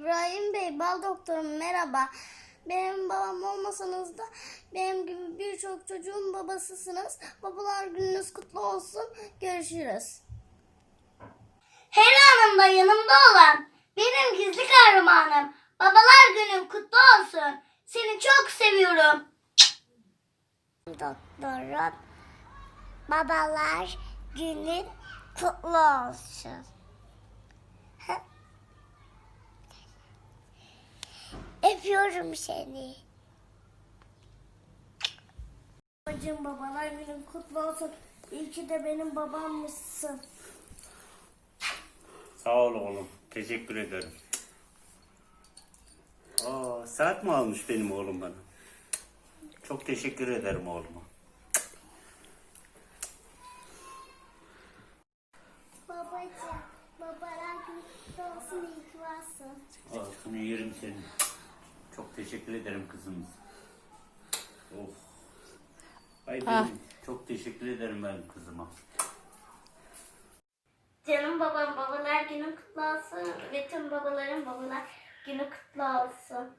İbrahim Bey, bal doktorum merhaba. Benim babam olmasanız da benim gibi birçok çocuğun babasısınız. Babalar gününüz kutlu olsun. Görüşürüz. Hera Hanım da yanımda olan benim gizli kahramanım. Babalar günün kutlu olsun. Seni çok seviyorum. Doktorum babalar günün kutlu olsun. Öpüyorum seni. Babacığım babalar günün kutlu olsun. İyi ki de benim babammışsın. Sağ ol oğlum. Teşekkür ederim. Aa, saat mi almış benim oğlum bana? Çok teşekkür ederim oğluma. Babacığım babalar günün kutlu olsun. İyi ki varsın. Olsun yerim seni. Çok teşekkür ederim kızımız. Of. Ay benim. Çok teşekkür ederim ben kızıma. Canım babam babalar günün kutlu olsun. Ve tüm babaların babalar günü kutlu olsun.